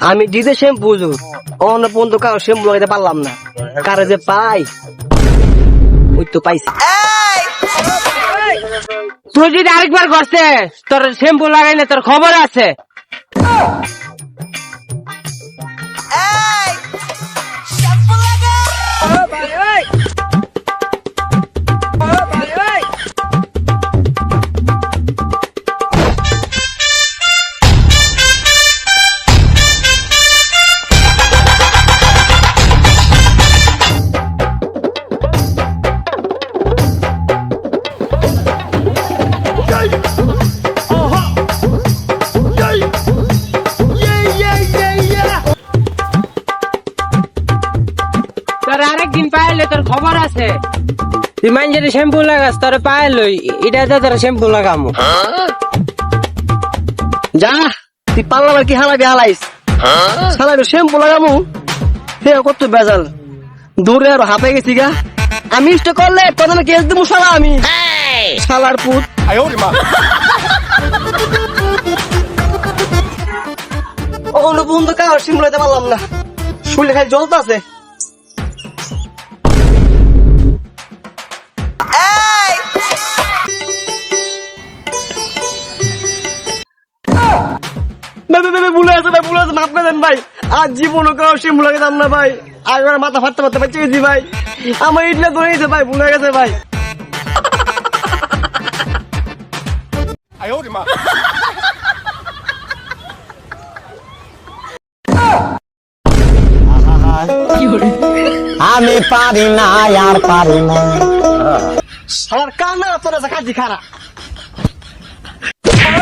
আমি DJ shampoo বুঝুর অন্য পর্যন্ত কারও শ্যাম্পু লাগাইতে পারলাম না। কারে যে পাই? ওই তো পাইছি। তুই যদি আরেকবার করছে, তোর শ্যাম্পু লাগাই না, তোর খবর আছে। তোর খবর আছে? তুই মাইন্ডের শ্যাম্পু লাগাস তোর পাইলো এটা তো তোর শ্যাম্পু লাগামু। যা তুই পারলাম আর কি হালাবি হালাইস? হালাবি শ্যাম্পু লাগামু? হে কত বেজাল। দূরে আর হাঁপে গেছি গা। আমি ইষ্ট করলে প্রথমে কেস দেবো শালা আমি। শালার পুত। অন্য বন্ধু কার সিম লাইতে পারলাম না। শুনলে খালি জ্বলতে আছে। ভাই ভাই আছে মাফ করে দেন ভাই। আজ জীবনও কারও সিম লাগে দাম না ভাই। আগের মাথা ফাটতে ফাটতে বাচ্চা গেছি ভাই। আমার ইটলে ধরে গেছে ভাই ভুলে গেছে ভাই। আমি পারি না আর পারি না।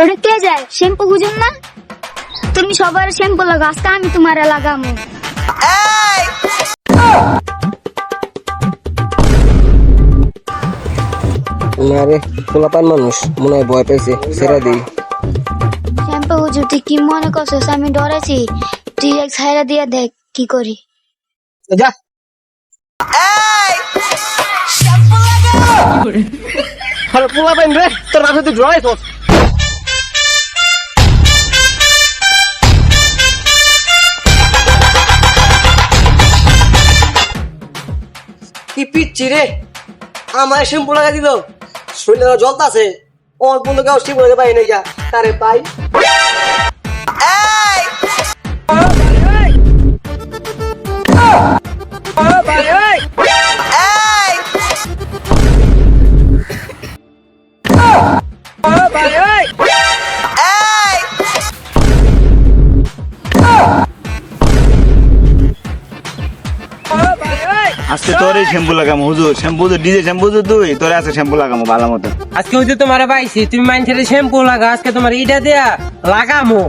ওটা কে যায়? শ্যাম্পু বুঝুন না? তুমি সবার শ্যাম্পু লাগা আজকে আমি তোমার লাগামো। না রে পোলাপান মানুষ মনে হয় ভয় পাইছে সেরা দিই। শ্যাম্পু বুঝু তুই কি মনে করছিস? আমি ডরেছি। তুই এক ছাইরা দিয়ে দেখ কি করি। যা আরে পোলাপান রে তোর বাসা তুই ড্রয় তোর। কি পিচ্ছি রে? আমার শ্যাম্পু লাগা দিল। শরীরে জলতা আছে। ওর বন্ধু কাউ শ্যাম্পু লাগাতে পাই না যা। তারে পাই। আজকে তোরই শ্যাম্পু লাগামো হুজুর। শ্যাম্পু তো ডিজে শ্যাম্পু তো তুই তোরে আছে শ্যাম্পু লাগামো ভালো মতো। আজকে হচ্ছে তোমার পাইছি তুমি মাইন্ডের শ্যাম্পু লাগা আজকে তোমার ইটা দেয়া লাগামো।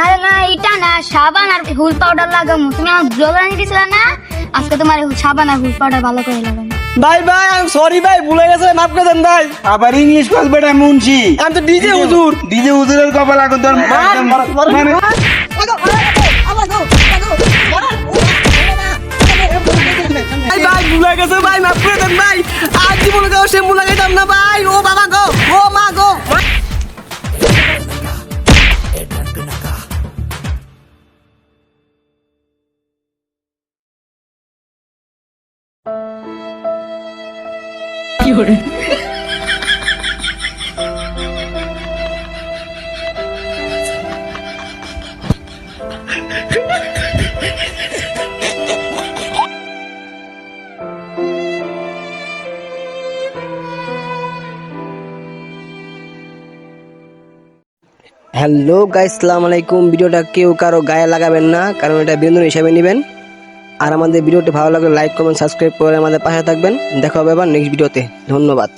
আরে না এটা না সাবান আর হুল পাউডার লাগামো। তুমি আমার ব্লগার দিয়েছিলে না? আজকে তোমার সাবান আর হুল পাউডার ভালো করে লাগামো। ভাই ভাই আমি সরি ভাই ভুলে গেছে মাফ করে দেন ভাই। আবার ইংলিশ কল বেটা মুন্সি। আমি তো ডিজে হুজুর। ডিজে হুজুরের কপাল এখন তোর একদম মানে ভাই ভাই ভুলে গেছে ভাই। আর জীবন গাও সে মুলা লাগাইতাম না ভাই। ও বাবা গো, ও মা গো। হ্যালো গাইস সালাম আলাইকুম। ভিডিওটা কেউ কারও গায়ে লাগাবেন না, কারণ এটা বিনোদন হিসাবে নেবেন। আর আমাদের ভিডিওটি ভালো লাগলে লাইক কমেন্ট সাবস্ক্রাইব করে আমাদের পাশে থাকবেন। দেখা হবে আবার নেক্সট ভিডিওতে ধন্যবাদ।